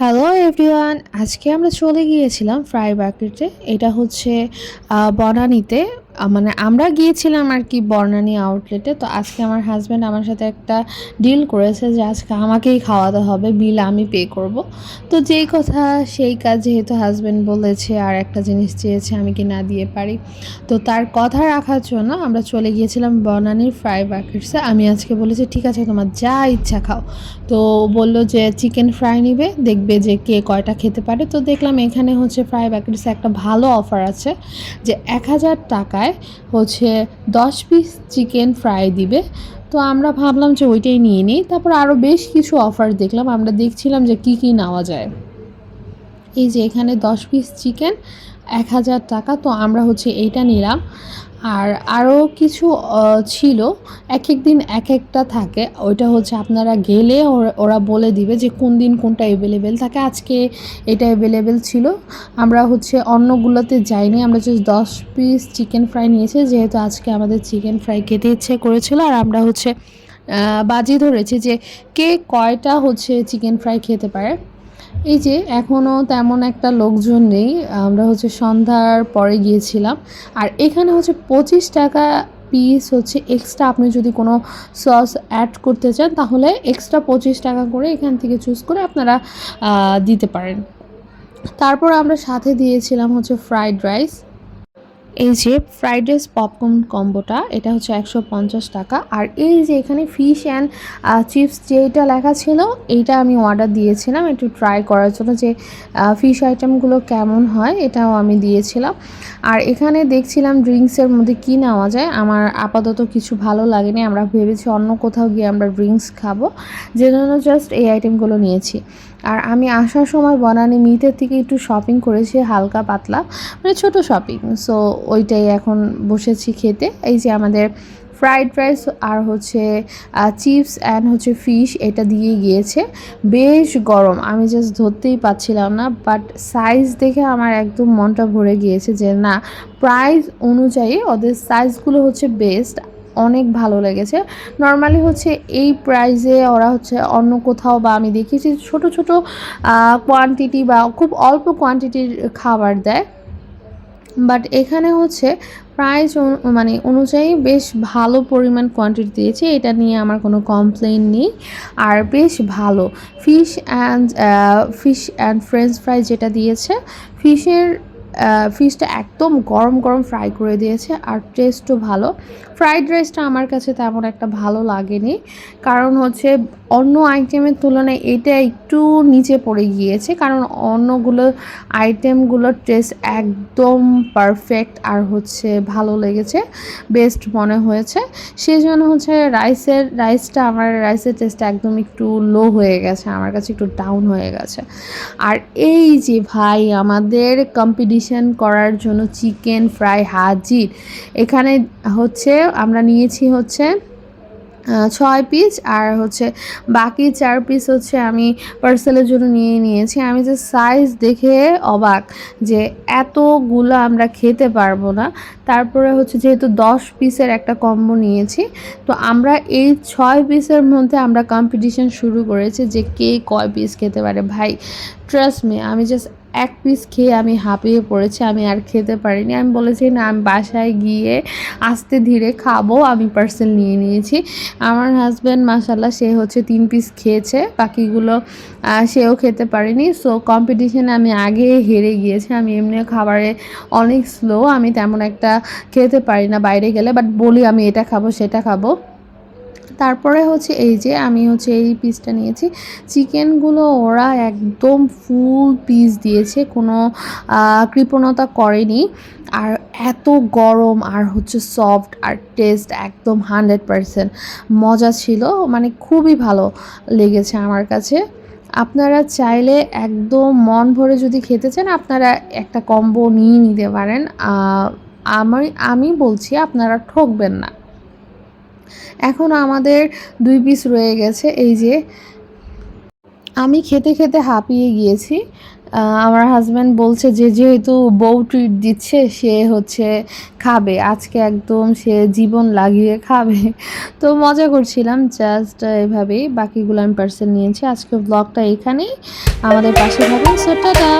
Hello everyone আজকে আমরা চলে গিয়েছিলাম ফ্রাই মার্কেটে এটা হচ্ছে বনানিতে মানে আমরা গিয়েছিলাম আর কি বর্ণানী আউটলেটে তো আজকে আমার হাজব্যান্ড আমার সাথে একটা ডিল করেছে যে আজকে আমাকেই খাওয়াতে হবে বিল আমি পে করব। তো যেই কথা, সেই কাজ যেহেতু হাজব্যান্ড বলেছে আর একটা জিনিস চেয়েছে আমি কি না দিয়ে পারি। তো তার কথা রাখার জন্য আমরা চলে গিয়েছিলাম বনানীর ফ্রাই মার্কেটসে আমি আজকে বলেছি, ঠিক আছে, তোমার যা ইচ্ছা খাও। তো বলল যে চিকেন ফ্রাই নিবে, দেখবে যে কে কয়টা খেতে পারে। তো দেখলাম এখানে হচ্ছে ফ্রাই প্যাকেটসে একটা ভালো অফার আছে যে এক হাজার টাকায় হচ্ছে দশ পিস চিকেন ফ্রাই দিবে। তো আমরা ভাবলাম যে ওইটাই নিয়ে নিই। তারপর আরও বেশ কিছু অফার দেখলাম। আমরা দেখছিলাম যে কি কি নেওয়া যায়। এই যে এখানে দশ পিস চিকেন এক হাজার টাকা। তো আমরা হচ্ছে এইটা নিলাম। আর আরও কিছু ছিল এক এক দিন এক একটা থাকে। ওইটা হচ্ছে আপনারা গেলে ওরা- বলে দিবে যে কোন দিন কোনটা অ্যাভেলেবেল থাকে। আজকে এটা অ্যাভেলেবেল ছিল। আমরা হচ্ছে অন্যগুলোতে যাইনি। আমরা জাস্ট দশ পিস চিকেন ফ্রাই নিয়েছি। যেহেতু আজকে আমাদের চিকেন ফ্রাই খেতে ইচ্ছে করেছিল। আর আমরা হচ্ছে বাজি ধরেছি যে কে কয়টা হচ্ছে চিকেন ফ্রাই খেতে পারে। এই যে এখনও তেমন একটা লোকজন নেই, আমরা হচ্ছে সন্ধ্যার পরে গিয়েছিলাম। আর এখানে হচ্ছে পঁচিশ টাকা পিস হচ্ছে এক্সট্রা আপনি যদি কোনো সস অ্যাড করতে চান, তাহলে এক্সট্রা পঁচিশ টাকা করে এখান থেকে চুজ করে আপনারা দিতে পারেন। তারপর আমরা সাথে দিয়েছিলাম হচ্ছে ফ্রাইড রাইস এই যে ফ্রাইড রাইস পপকর্ন কম্বোটা এটা হচ্ছে একশো পঞ্চাশ টাকা। আর এই যে এখানে ফিশ অ্যান্ড চিপস যেটা লেখা ছিল, এইটা আমি অর্ডার দিয়েছিলাম একটু ট্রাই করার জন্য যে ফিশ আইটেমগুলো কেমন হয়, এটাও আমি দিয়েছিলাম। আর এখানে দেখছিলাম ড্রিঙ্কসের মধ্যে কি নেওয়া যায়, আমার আপাতত কিছু ভালো লাগেনি, আমরা ভেবেছি অন্য কোথাও গিয়ে আমরা ড্রিঙ্কস খাব। যে জন্য জাস্ট এই আইটেমগুলো নিয়েছি। আর আমি আসার সময় বনানি মিটের থেকে একটু শপিং করেছি, হালকা পাতলা মানে ছোট শপিং সো ওইটাই এখন বসেছি খেতে। এই যে আমাদের ফ্রাইড রাইস আর হচ্ছে চিপস অ্যান্ড হচ্ছে ফিশ এটা দিয়ে গিয়েছে। বেশ গরম, আমি জাস্ট ধরতেই পাচ্ছিলাম না বাট সাইজ দেখে আমার একদম মনটা ভরে গিয়েছে যে না প্রাইস অনুযায়ী ওদের সাইজগুলো হচ্ছে বেস্ট অনেক ভালো লেগেছে। নর্মালি হচ্ছে এই প্রাইজে ওরা হচ্ছে অন্য কোথাও বা আমি দেখেছি ছোট ছোট কোয়ান্টিটি বা খুব অল্প কোয়ান্টিটির খাবার দেয়। বাট এখানে হচ্ছে প্রাইস মানে অনুযায়ী বেশ ভালো পরিমাণ কোয়ান্টিটি দিয়েছে। এটা নিয়ে আমার কোনো কমপ্লেন নেই। আর বেশ ভালো। Fish and fish and French fry যেটা দিয়েছে ফিশের ফিশটা একদম গরম গরম ফ্রাই করে দিয়েছে আর টেস্টও ভালো। ফ্রাইড রাইসটা আমার কাছে তেমন একটা ভালো লাগেনি। কারণ হচ্ছে অন্য আইটেমের তুলনায় এটা একটু নিচে পড়ে গিয়েছে। কারণ অন্যগুলো আইটেমগুলোর টেস্ট একদম পারফেক্ট আর হচ্ছে ভালো লেগেছে বেস্ট মনে হয়েছে। সেই জন্য হচ্ছে রাইসের রাইসটা আমার রাইসের টেস্ট একদম একটু লো হয়ে গেছে, আমার কাছে একটু ডাউন হয়ে গেছে। আর এই যে ভাই আমাদের কম্পিটিশন করার জন্য চিকেন, ফ্রাই হাজির এখানে হচ্ছে আমরা নিয়েছি হচ্ছে ছয় পিস আর হচ্ছে বাকি চার পিস হচ্ছে আমি পার্সেলের জন্য নিয়ে নিয়েছি। আমি যে সাইজ দেখে অবাক যে এতগুলো আমরা খেতে পারব না। তারপরে হচ্ছে যেহেতু দশ পিসের একটা কম্বো নিয়েছি, তো আমরা এই ছয় পিসের মধ্যে আমরা কম্পিটিশন শুরু করেছি যে কে কয় পিস খেতে পারে। ভাই ট্রাস্ট মি আমি জাস্ট এক পিস খেয়ে আমি হাঁপিয়ে পড়েছি, আমি আর খেতে পারিনি। আমি বলেছি, না, আমি বাসায় গিয়ে আস্তে ধীরে খাব, আমি পার্সেল নিয়ে নিয়েছি। আমার হাজব্যান্ড মাসাল্লাহ সে হচ্ছে তিন পিস খেয়েছে, বাকিগুলো সেও খেতে পারেনি। সো কম্পিটিশানে আমি আগে হেরে গিয়েছি। আমি এমনি খাবারে অনেক স্লো আমি তেমন একটা খেতে পারি না বাইরে গেলে বাট বলি আমি এটা খাব, সেটা খাব। তারপরে হচ্ছে এই যে আমি হচ্ছে এই পিসটা নিয়েছি। চিকেনগুলো ওরা একদম ফুল পিস দিয়েছে, কোনো কৃপণতা করেনি। আর এত গরম আর হচ্ছে সফট আর টেস্ট একদম হান্ড্রেড পারসেন্ট মজা ছিল মানে খুবই ভালো লেগেছে আমার কাছে। আপনারা চাইলে একদম মন ভরে যদি খেতে চান, আপনারা একটা কম্বো নিয়ে নিতে পারেন। আমি আমি বলছি আপনারা ঠকবেন না। এখন আমাদের দুই পিস রয়ে গেছে, এই যে আমি খেতে খেতে হাঁপিয়ে গিয়েছি। আমার হাজব্যান্ড বলছে যে, যেহেতু বউ ট্রিট দিচ্ছে, সে হচ্ছে খাবে। আজকে একদম সে জীবন লাগিয়ে খাবে। তো মজা করছিলাম জাস্ট এভাবেই বাকিগুলো আমি পার্সেল নিয়েছি। আজকে ব্লগটা এখানেই। আমাদের পাশে থাকুন সো টাটা